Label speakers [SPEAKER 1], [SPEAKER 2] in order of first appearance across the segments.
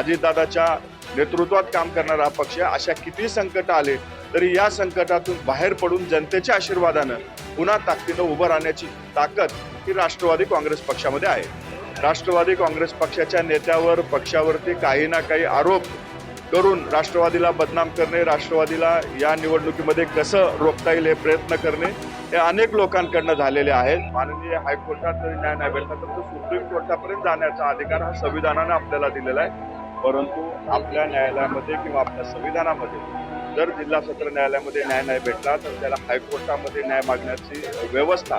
[SPEAKER 1] अजितदादाच्या नेतृत्वात काम करणारा पक्ष अशा किती संकट आले तरी या संकटातून बाहेर पडून जनतेच्या आशीर्वादानं पुन्हा ताकदीनं उभं राहण्याची ताकद ही राष्ट्रवादी काँग्रेस पक्षामध्ये आहे. राष्ट्रवादी काँग्रेस पक्षाच्या नेत्यावर पक्षावरती काही ना काही आरोप करून राष्ट्रवादीला बदनाम करणे राष्ट्रवादीला या निवडणुकीमध्ये कसं रोखता येईल हे प्रयत्न करणे हे अनेक लोकांकडनं झालेले आहेत. माननीय हायकोर्टात जरी न्याय नाही भेटला तर तो सुप्रीम कोर्टापर्यंत जाण्याचा अधिकार हा संविधानाने आपल्याला दिलेला आहे. परंतु आपल्या न्यायालयामध्ये किंवा आपल्या संविधानामध्ये जर जिल्हा सत्र न्यायालयामध्ये न्याय नाही भेटला तर त्याला हायकोर्टामध्ये न्याय मागण्याची व्यवस्था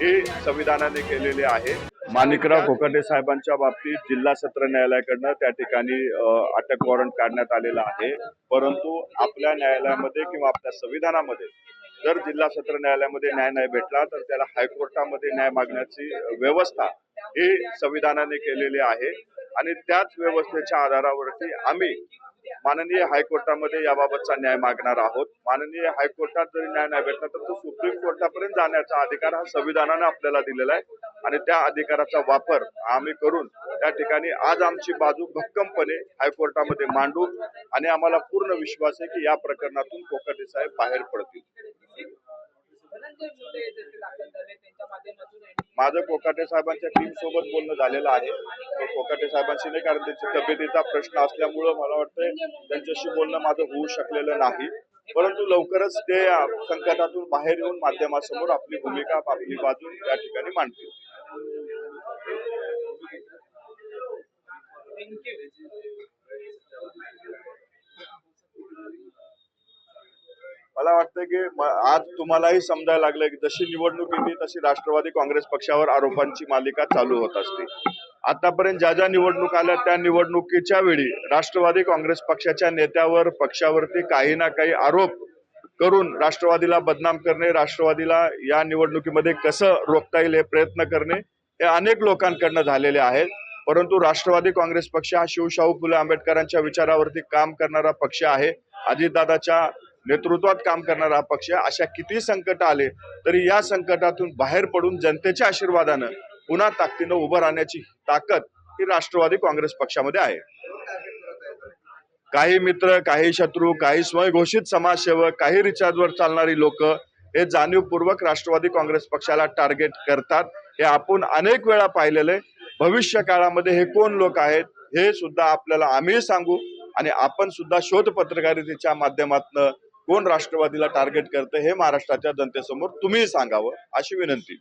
[SPEAKER 1] ही संविधानाने केलेली आहे. माणिकराव कोकाटे साहेबांच्या बाबतीत जिल्हा सत्र न्यायालयाकडनं त्या ठिकाणी अटक वॉरंट काढण्यात आलेलं आहे. परंतु आपल्या न्यायालयामध्ये किंवा आपल्या संविधानामध्ये जर जिल्हा सत्र न्यायालयामध्ये न्याय नाही भेटला तर त्याला हायकोर्टामध्ये न्याय मागण्याची व्यवस्था ही संविधानाने केलेली आहे. आणि त्याच व्यवस्थेच्या आधारावरती आम्ही माननीय हायकोर्टामध्ये याबाबतचा न्याय मागणार आहोत. माननीय हायकोर्टात जरी न्याय नाही भेटला तर तो सुप्रीम कोर्टापर्यंत जाण्याचा अधिकार हा संविधानाने आपल्याला दिलेला आहे. आणि त्या अधिकाराचा वापर आम्ही करून त्या ठिकाणी आज आमची बाजू भक्कमपणे हायकोर्टामध्ये मांडू आणि आम्हाला पूर्ण विश्वास आहे की या प्रकरणातून कोकटे साहेब बाहेर पडतील. माझं कोकाटे साहेबांच्या टीम सोबत बोलणं झालेलं आहे. कोकाटे साहेबांशी नाही कारण त्यांच्या तब्येतीचा प्रश्न असल्यामुळं मला वाटतंय त्यांच्याशी बोलणं माझं होऊ शकलेलं नाही. परंतु लवकरच ते संकटातून बाहेर येऊन माध्यमासमोर आपली भूमिका आपली बाजू या ठिकाणी मांडतील. मला वाटतं की आज तुम्हालाही समजायला लागलं की जशी निवडणूक येते तशी राष्ट्रवादी काँग्रेस पक्षावर आरोपांची मालिका चालू होत असते. आतापर्यंत ज्या ज्या निवडणूक आल्या त्या निवडणुकीच्या वेळी राष्ट्रवादी काँग्रेस पक्षाच्या नेत्यावर पक्षावरती काही ना काही आरोप करून राष्ट्रवादीला बदनाम करणे राष्ट्रवादीला या निवडणुकीमध्ये कसं रोखता येईल हे प्रयत्न करणे हे अनेक लोकांकडनं झालेले आहेत. परंतु राष्ट्रवादी काँग्रेस पक्ष हा शिवशाहू फुले आंबेडकरांच्या विचारावरती काम करणारा पक्ष आहे. अजितदादाच्या नेतृत्वात काम करणारा हा पक्ष अशा किती संकट आले तरी या संकटातून बाहेर पडून जनतेच्या आशीर्वादानं पुन्हा ताकदीनं उभं राहण्याची ताकद ही राष्ट्रवादी काँग्रेस पक्षामध्ये आहे. काही मित्र काही शत्रू काही स्वयंघोषित समाजसेवक काही रिचार्जवर चालणारी लोक हे जाणीवपूर्वक राष्ट्रवादी काँग्रेस पक्षाला टार्गेट करतात. हे आपण अनेक वेळा पाहिलेले भविष्य काळामध्ये हे कोण लोक आहेत हे सुद्धा आपल्याला आम्ही सांगू आणि आपण सुद्धा शोध पत्रकारितेच्या माध्यमातून कोण राष्ट्रवादीला टार्गेट करतं हे महाराष्ट्राच्या जनतेसमोर तुम्ही सांगावं अशी विनंती.